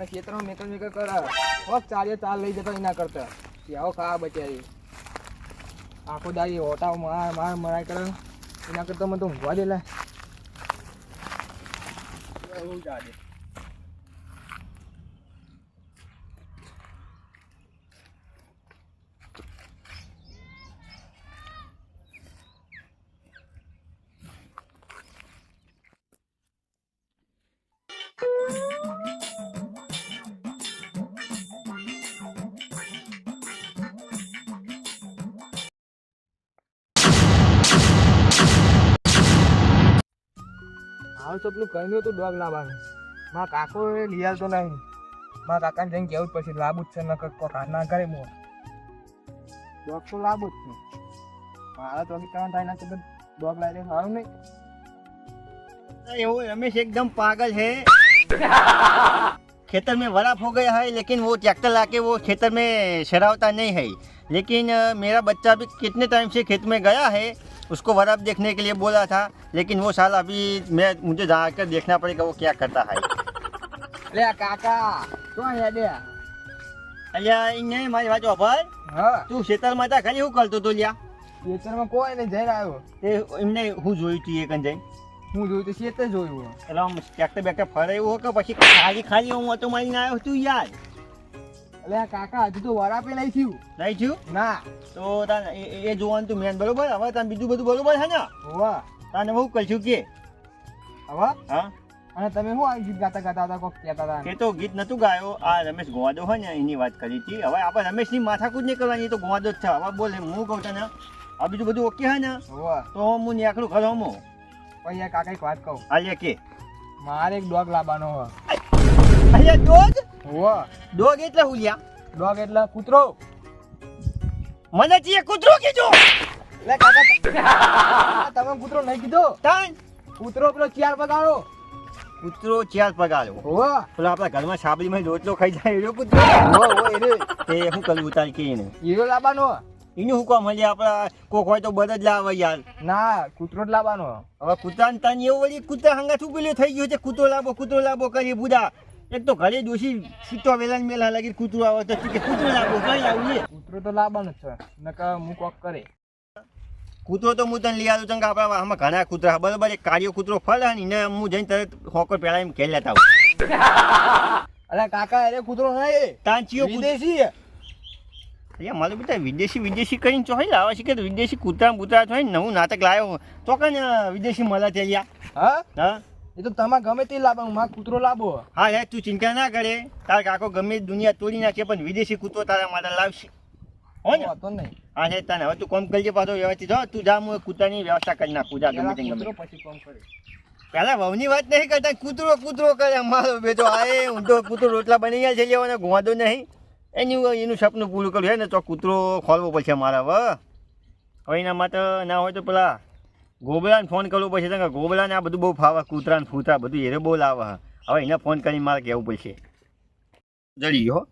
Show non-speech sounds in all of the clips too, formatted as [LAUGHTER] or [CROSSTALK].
અને ખેતરમાં મેકલ મેકલ કરે. હોક ચાલે ચાલ લઈ જતો એના કરતા. આવો ખા બચારી. આખો દાડી હોટા માર માર મરાય કરે. એના કરતા મને તો ઊંઘવા દેલા એવું જાડે હાલ તો પેલું કહ્યું હતું ડોગ લાવવાનું મારા કાકો એ લઈ આવતો નહીં મારા કાકાને જઈને કહેવું જ પછી લાવવું જ છે નકર કોક હાથ ના કરે મો ડોગ તો લાવવું જ છે મારા તો કામ થાય ના તો ડોગ લાવી દે સારું નહીં वो रमेश एकदम पागल है खेतर में वराप हो गया है लेकिन वो ट्रैक्टर लाके वो खेतर में शरावता नहीं है लेकिन अ, मेरा बच्चा भी कितने टाइम से खेत में गया है उसको वराप देखने के लिए बोला था लेकिन वो साल अभी मैं मुझे जाकर देखना पड़ेगा वो क्या करता है [LAUGHS] લે આ કાકા તો અહીંયા દે અલ્યા એને મારી વાત ભાઈ હા તું ખેતરમાં હતા ખાલી શું કરતો તો લ્યા ખેતરમાં કોઈ નહીં જઈને આવ્યો તે એમને હું જોયું તું એ કન જઈને હું જોયું તો શેતે જોયું એટલે આમ ટ્રેક્ટર બેક્ટર ફરે એવું કે પછી ખાલી ખાલી હું ઓટો મારીને આવ્યો તું યાર એટલે કાકા હજુ તો વરાપે નહીં થયું. નહીં થયું? ના. તો તને એ જોવાનું તું મેન બરોબર? હવે તને બીજું બધું બરોબર છે ને? હોવા. તને હું કહીશું કે હવે? હા? અને તમે શું આ ગીત ગાતા ગાતા હતા કોક કહેતા હતા? કે તો ગીત નતું ગાયો. આ રમેશ ગોવાદો હોય ને એની વાત કરી હતી. હવે આપણે રમેશની માથાકૂદ નહીં કરવાની તો ગોવાદો જ છે. હવે બોલે હું કહું તને આ બીજું બધું ઓકે હે ને? તો હું નીકળું ખરો હું પછી કાકા એક વાત કહું. અલ્યા કે. મારે એક ડોગ લાવવાનો હોય. અહીંયા ડોગ? હોવા. ડોગ એટલે હું લ્યા? ડોગ એટલે કૂતરો. મને ચીએ કૂતરો કીધો! લે કાકા તમે કૂતરો નહીં કીધો. તાન! કૂતરો પેલો ચાર પગાડો. કૂતરો ચાર પગાડો. વાહ પેલો આપણા ઘરમાં સાબરીમાં રોટલો ખાઈ જાય એવો કૂતરો. ઓ ઓ એરે તે હું કલ ઉતાર કે એને? હીરો લાવવાનો એનું હું કામ? હજી આપણા કોક હોય તો બધા જ લાવે યાર. ના કૂતરો જ લાવવાનો હવે કૂતરાને તને એવું વળી કૂતરા હંગાથ ઉભેલું થઈ ગયું છે કૂતરો લાવો કૂતરો લાવો કરી બુડા. એક તો ઘરે દોશી સૂતો વેલા ને મેલા લાગી કૂતરો આવે તો કે કૂતરું લાવો કઈ લાવું કૂતરો તો લાવવાનું જ છે. નકર હું કોક કરે. કૂતરો તો હું તને લઈ આવ્યો છું કે આપણા આમાં ઘણા કૂતરા બરાબર એક કાર્યો કૂતરો ફરે ને એને હું જઈને તરત હોકર પહેલા એમ ખેલ લેતા આવું. અરે કાકા અરે કૂતરો નહીં તાંચીઓ વિદેશી અરે મારો બેટા વિદેશી વિદેશી કરીને ચોહી લાવે છે કે વિદેશી કૂતરા બૂતરા ચોહી નવું નાટક લાવ્યો તો કઈ વિદેશી મળે તે લ્યા હા? હા? એ તો તમારે ગમે તે લાવવાનું મારે કૂતરો લાવો. હા યાર તું ચિંતા ના કરે. તાર કાકો ગમે દુનિયા તોડી નાખે પણ વિદેશી કૂતરો તારા માટે લાવશે. હો ને? તો નહીં. હા છે તને હવે તું કોમ કરજે પાછો વ્યવસ્થિત. હો તું જા હું કૂતરાની વ્યવસ્થા કરી નાખું. જા ગમે તે ગમે. પછી કોમ કરે. પેલા વહુની વાત નહીં કરતા કૂતરો કૂતરો કરે. મારો બેટો એ ઊંધો કૂતરો રોટલા બની ગયા છે લેવાનો ગોવાદો નહીં. એનું એનું સપનું પૂરું કર્યું. હે ને તો કૂતરો ખોલવો પડશે મારા હવે હવે એના માટે ના હોય તો પેલા ગોબરાને ફોન કરવો પડશે. કારણ કે ગોબલાને આ બધું બહુ ફાવે કૂતરાને ફૂતરા બધું એરે બહુ લાવે હવે એને ફોન કરીને મારે કહેવું પડશે. જડી ગયો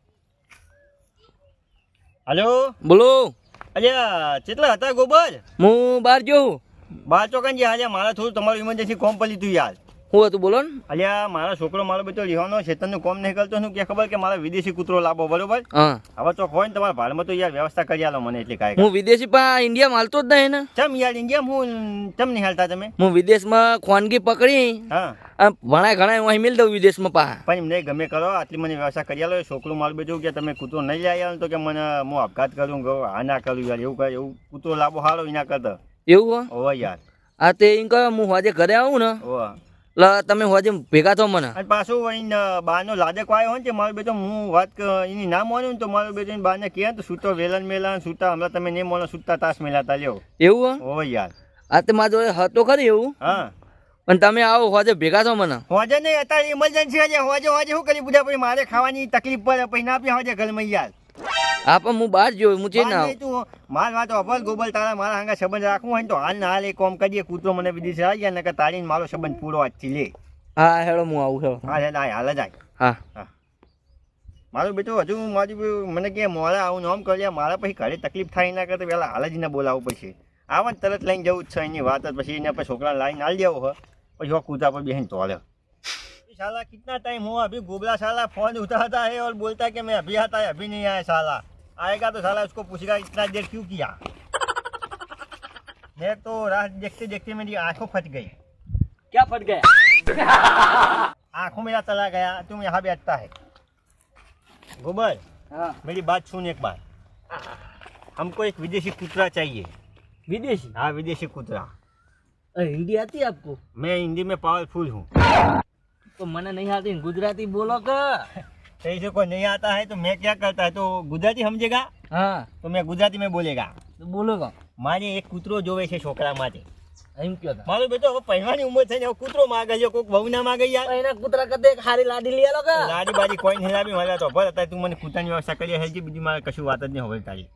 હલો? બોલો. અલ્યા કેટલા હતા ગોબર? હું બહાર જોઉં બાર ચોકન જે હાલ્યા મારા થોડું તમારું ઇમરજન્સી કોમ પડી તું યાર. હું હતું બોલો ને. અલ્યા મારો છોકરો મારો બેટો રિહાનો શેતનનું કોમ નહીં કરતો શું કે ખબર કે મારે વિદેશી કૂતરો લાવો બરોબર? હવે તો હોય ને તમારા ભાડમાં તો યાર વ્યવસ્થા કરી આલો મને એટલે કાંઈ હું વિદેશી પણ ઇન્ડિયા માલતો જ નહીં ને. ચમ યાર ઇન્ડિયા હું ચમ નહીં હાલતા તમે? હું વિદેશમાં ખોનગી પકડી. હા. ઘણા હું અહીં મિલ દઉં વિદેશમાં પા પણ એમને ગમે કરો આટલી મને વ્યવસ્થા કરી આલો. છોકરો મારું બેટું કે તમે કૂતરો નહીં લઈ આવ્યા તો કે મને હું આપઘાત કરું આ ના કરું યાર એવું કરે એવું કૂતરો લાવો હાલો એના કરતા. એવું હો? યાર. આ તે એમ કહો હું આજે ઘરે આવું ને. એટલે તમે હોજે ભેગા થો મને. અને પાછું વળી બહારનો લાદક આવ્યો હોય ને મારો બેટો હું વાત એની ના માનું ને તો મારો બેટો એને બહારને કહે તો સૂતો વેલન મેલન સૂતા હમણાં તમે નહીં માનો સૂતા તાસ મેલાતા લ્યો. એવું હો? યાર. આ તો મારા જોડે હતો ખરી એવું? હા. પણ તમે આવો હોજે ભેગા થો મને. હોજે નહીં અત્યારે ઇમરજન્સી હોજે હોજે હોજે શું કરી પૂછા પછી મારે ખાવાની તકલીફ પડે પછી ના પી હોજે ઘરમાં યાર. હા પણ હું બહાર જોયું હું ચેન બહાર ના નહીં તું માર વાત અભલ ગોબલ તારા મારા હંગા સંબંધ રાખવું હોય ને તો હાલ ને હાલ એ કોમ કરીએ કૂતરો મને વિદેશ આવી ગયા ને તારીને મારો સંબંધ પૂરો આજથી લે હા હેડો હું આવું હેડો હા લે હાલ હાલ જ આય હા મારું બેટું હજુ મારી બી- મને કે મોડા આવું નોમ કર્યા મારા પછી ઘરે તકલીફ થાય એના કરતાં પહેલાં હાલ જ એને બોલાવવું પડશે આવા ને તરત લઈને જવું જ છે એની વાત જ પછી એને પછી છોકરા લાઈને આવી દેવો હોય પછી હો કૂતા પર બેહીને તોલે साला कितना टाइम हुआ अभी गोबला साला फोन उठाता है और बोलता है कि मैं अभी आता है अभी नहीं आया साला आएगा तो साला उसको पूछेगा इतना देर क्यों किया? [LAUGHS] मैं तो राह देखते देखते मेरी आँखों फट गई। क्या फट गया? [LAUGHS] आँखों मेरा चला गया तुम यहाँ बैठता है। गोबर हाँ। मेरी बात सुन एक बार। हमको एक विदेशी कुतरा चाहिए। विदेशी? हाँ विदेशी कुतरा। हिंदी आती है आपको? मैं हिंदी में पावरफुल हूँ। तो मना नहीं आती गुजराती बोलो का [LAUGHS] ऐसे को नहीं आता है तो मैं क्या करता है तो गुजराती समझेगा हाँ तो मैं गुजराती में बोलेगा તો બોલો કા મારે એક કૂતરો જોવે છે છોકરા માટે એમ કયો તા મારો બેટો હવે પહેરવાની ઉંમર થઈ ને હવે કૂતરો માગે છે કોઈક બહુ ના માગે યાર એના કૂતરા કદે હારી લાડી લઈ આલો કા લાડી બાજી કોઈ નહીં લાવી મારા તો ભર અત્યારે તું મને કૂતરાની વ્યવસ્થા કરી હેલજી બીજી મારે કશું વાત જ નહીં હવે તારી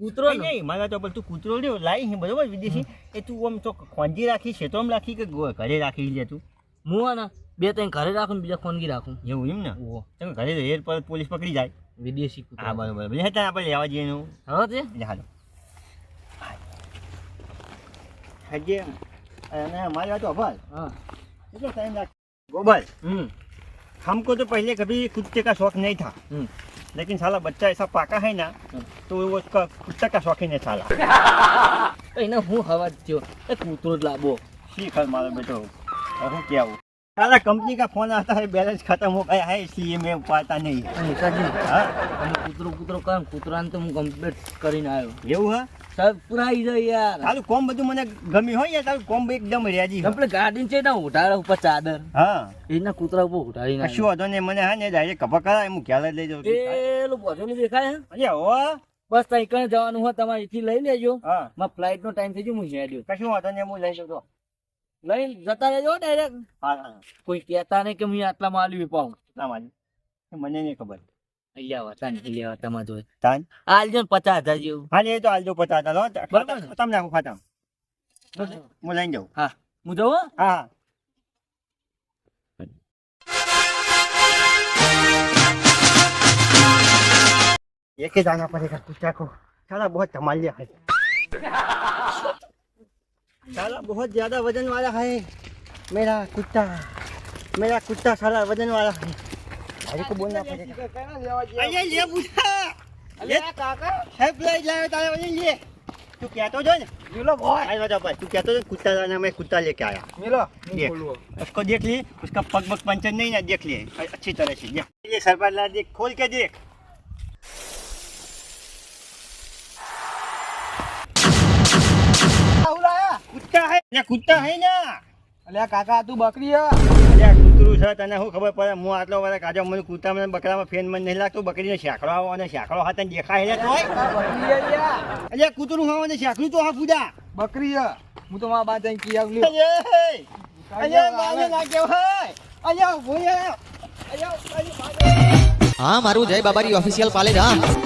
કૂતરો નહીં, નહીં મારા તો તું કૂતરો રહ્યો લાવી છે બરોબર વિદેશી એ તું આમ તો ખોંજી રાખી ખેતરમાં રાખી કે ગો- ઘરે રાખી લે તું હું ને બે ત્રણ ઘરે રાખું બીજા ખોનગી રાખું એવું એમ ને ઓહો તમે ઘરે રહે પર પોલીસ પકડી જાય વિદેશી હા કૂતરો બરોબર એટલે હેઠળ આપણે લેવા જઈએ એનું હવે તે એટલે હાલો હજી અને મારી વાત અભાર हाँ कितना टाइम लग गोबर हम्म हमको तो पहले कभी कुत्ते का शौक नहीं था हम्म लेकिन साला बच्चा ऐसा पाका है ना तो वो उसका कुत्ता का शौकीन है साला એને હું હવા થયો એ કૂતરો જ લાવો ठीक है मारो बेटो अब હું क्या हूँ साला कंपनी का फोन आता है बैलेंस खत्म हो गया है इसलिए मैं उपाता नहीं નેતાજી हाँ તમે કૂતરો કૂતરો કરો ને કૂતરાને તો હું કમ્પ્લીટ કરીને આવ્યો એવું હા સાહેબ પુરાઈ જાય યાર તારું કોમ બધું મને ગમ્યું હોય યાર તારું કોમ એકદમ રેજી હોય. આપણે ગાડી છે ને ઉઠાડે ઉપર ચાદર હા એના કૂતરા ઉપર ઉઠાડીને કશું વાંધો નહીં મને હા ને ડાયરેક્ટ કપા કરાય હું ખ્યાલ જ લઈ જાઉં છું. પેલું પોચેલું દેખાય હે? અરે હો બસ ત્યાં કઈ જવાનું હોય તમારે અહીંથી લઈ લેજો હા મારા ફ્લાઇટ નો ટાઈમ થઈ ગયો હું હેડ્યો કશું વાંધો નહીં હું લઈ જાઉં તો લઈ જતા રહેજો ડાયરેક્ટ હા હા કોઈ કહેતા નહીં કે હું આટલામાં આલવી પાઉં ના મારી મને નહીં ખબર અહીંયા હતા ને અહીંયા હતા માં જોઈ તાન આલજો ને પચાસ હજાર જેવું હા એ તો હાલજો પતા હતા લો બરાબર ને? ખતમ નાખો ખતમ હું લઈને જાઉં હા હું જવું હો? हाँ हाँ एक ही जाना पड़ेगा कुत्ता को साला बहुत धमाल लिया है साला बहुत ज़्यादा वजन वाला है मेरा कुत्ता मेरा कुत्ता साला वजन वाला है भाई को बोलना पड़ेगा अरे ये बूढ़ा अरे काका हेल्प ले जाए ताले वजन ये तू क्या तो जो मिलो भाई आई बता भाई तू क्या तो कुत्ता लाना मैं कुत्ता लेके आया मिलो ये उसको देख ली उसका पग पग पंचर नहीं ना देख लिए अच्छी तरह से ये सरपंच ला दे खोल के देख ત્યાં કૂદતા હે ના? અલ્યા કાકા તું બકરી અલ્યા કૂતરું છે તને શું ખબર પડે? હું આટલો વારે કાજો મને કૂતા મને બકરામાં ફેન મને નહીં લાગતું. બકરીને શાખડો આવો અને શાખડો હા તને દેખાય ને તોય. અલ્યા કૂતરું હા અને શાખડું તો હા કૂદા. બકરી હ. હું તો મારા બા તને કી આવ્યું અલ્યા માને ના કહેવાય અલ્યા ભોયા અલ્યા હા મારું જય બાબારી ઓફિશિયલ પાલેજ હા.